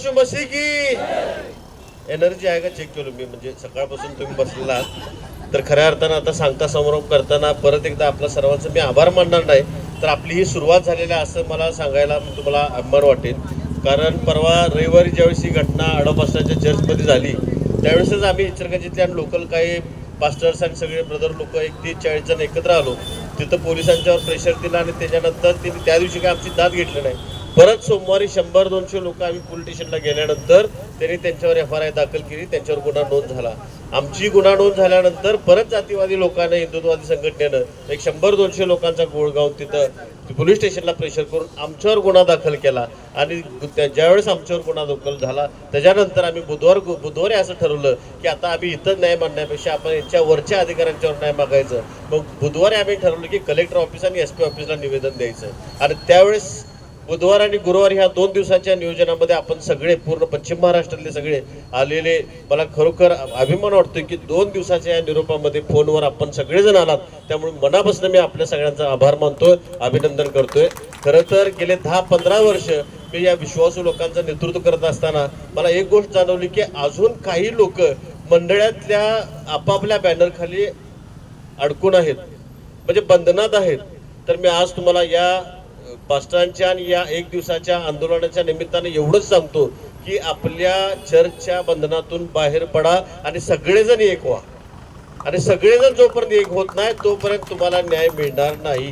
येशू मसी की? एनर्जी आहे का चेक केलो मी म्हणजे सकाळपासून तुम्ही बसलेला आहात. तर खऱ्या अर्थानं आता सांगता समारोप करताना परत एकदा आपल्या सर्वांचं मी आभार मानणार नाही. तर आपली ही सुरुवात झालेली आहे असं मला सांगायला तुम्हाला अभिमान वाटेल. कारण परवा रविवारी ज्यावेळेस ही घटना अडपासनाच्या चर्चमध्ये झाली त्यावेळेसच आम्ही इचलकरंजीतले आणि लोकल काही पास्टर्स आणि सगळे ब्रदर लोक एक तीस चाळीस जण एकत्र आलो. तिथं पोलिसांच्यावर प्रेशर दिलं आणि त्याच्यानंतर त्यांनी त्या दिवशी काय आमची दाद घेतली नाही. परत सोमवारी शंभर दोनशे लोक आम्ही पोलीस स्टेशनला गेल्यानंतर त्यांनी त्यांच्यावर एफ आर आय दाखल केली त्यांच्यावर गुन्हा नोंद झाला. आमची गुन्हा नोंद झाल्यानंतर परत जातीवादी लोकांना हिंदुत्ववादी संघटनेनं एक शंभर दोनशे लोकांचा गोळ गावून तिथं पोलीस स्टेशनला प्रेशर करून आमच्यावर गुन्हा दाखल केला. आणि त्या- ज्यावेळेस आमच्यावर गुन्हा दाखल झाला त्याच्यानंतर आम्ही बुधवार बुधवारी असं ठरवलं की आता आम्ही इथं न्याय मांडण्यापेक्षा आपण यांच्या वरच्या अधिकाऱ्यांच्यावर न्याय मागायचं. मग बुधवारी आम्ही ठरवलं की कलेक्टर ऑफिस आणि एस पी ऑफिसला निवेदन द्यायचं. आणि त्यावेळेस बुधवार आणि गुरुवार ह्या दोन दिवसाच्या नियोजनामध्ये आपण सगळे पूर्ण पश्चिम महाराष्ट्रातले सगळे आलेले. मला खरोखर अभिमान वाटतोय की दोन दिवसाच्या या निरोपामध्ये फोनवर आपण सगळेजण आलात. त्यामुळे मनापासून मी आपल्या सगळ्यांचा आभार मानतोय अभिनंदन करतोय. खरं तर गेले दहा पंधरा वर्ष मी या विश्वासू लोकांचं नेतृत्व करत असताना मला एक गोष्ट जाणवली की अजून काही लोक मंडळातल्या आपापल्या बॅनरखाली अडकून आहेत. म्हणजे बंधनात आहेत. तर मी आज तुम्हाला या पास्टरांच्या आणि या एक दिवसाच्या आंदोलनाच्या निमित्ताने एवढंच सांगतो की आपल्या चर्चच्या बंधनातून बाहेर पडा आणि सगळेजण एक व्हा. आणि सगळेजण जोपर्यंत एक होत नाही तोपर्यंत तुम्हाला न्याय मिळणार नाही.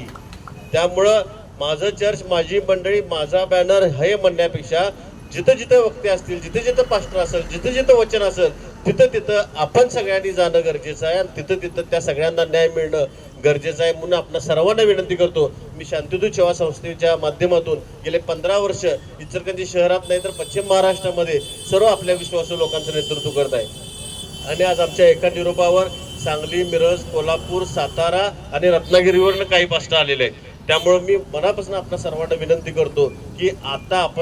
त्यामुळं माझं चर्च माझी मंडळी माझा बॅनर हे म्हणण्यापेक्षा जिथं जिथं वक्ते असतील जिथं जिथं पास्टर असेल जिथं जिथं वचन असेल तिथं तिथं आपण सगळ्यांनी जाणं गरजेचं आहे आणि तिथं तिथं त्या सगळ्यांना न्याय मिळणं गरजेचं आहे म्हणून आपण सर्वांना विनंती करतो. मी शांतिदूत सेवा संस्थेच्या माध्यमातून गेले पंधरा वर्ष इचलकरंजी शहरात नाही तर पश्चिम महाराष्ट्रामध्ये सर्व आपल्या विश्वासू लोकांचं नेतृत्व करत आहे. आणि आज आमच्या एका निरोपावर सांगली मिरज कोल्हापूर सातारा आणि रत्नागिरीवरनं काही पास्ट आलेले आहेत. त्यामुळे मी मनापासून आपल्या सर्वांना विनंती करतो की आता आपण